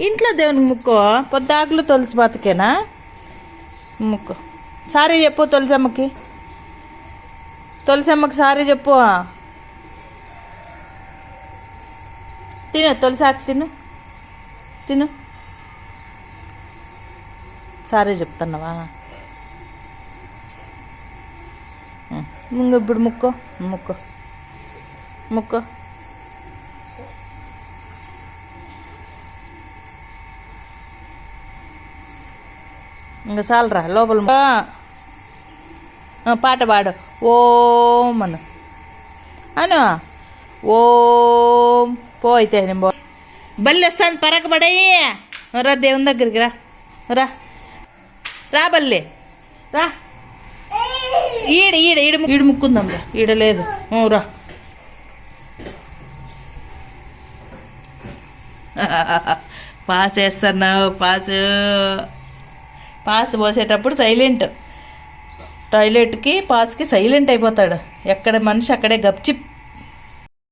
ఇంట్లో దేవునికి ముక్కో? పొద్దాకులు తులసి బతకేనా? ముక్కు. సారీ చెప్పు తులసమ్మకి. తులసమ్మకి సారీ చెప్పు. తిను తులసాకు తిను. తిను. సారీ చెప్తున్నావా? ఉం. ఇంక ఇప్పుడు ముక్కో ముక్కో. ముక్కో. ఇంక చాలరా లోపల పాట పాడు. ఓం అను. అను. ఓం. పో అయితే నేను పో. బల్లి వస్తాను పరకబడయి రా దేవుని దగ్గరికి రా. రా. రా బల్లి. రా. ఈడ ఈడ ఈడ ఈడ ముక్కుందాం రా. ఈడ లేదు. రా. పాస్ వేస్తున్నావు పాసు. పాస్ పోసేటప్పుడు సైలెంట్. టాయిలెట్కి పాస్కి సైలెంట్ అయిపోతాడు. ఎక్కడ మనిషి అక్కడే గప్చిప్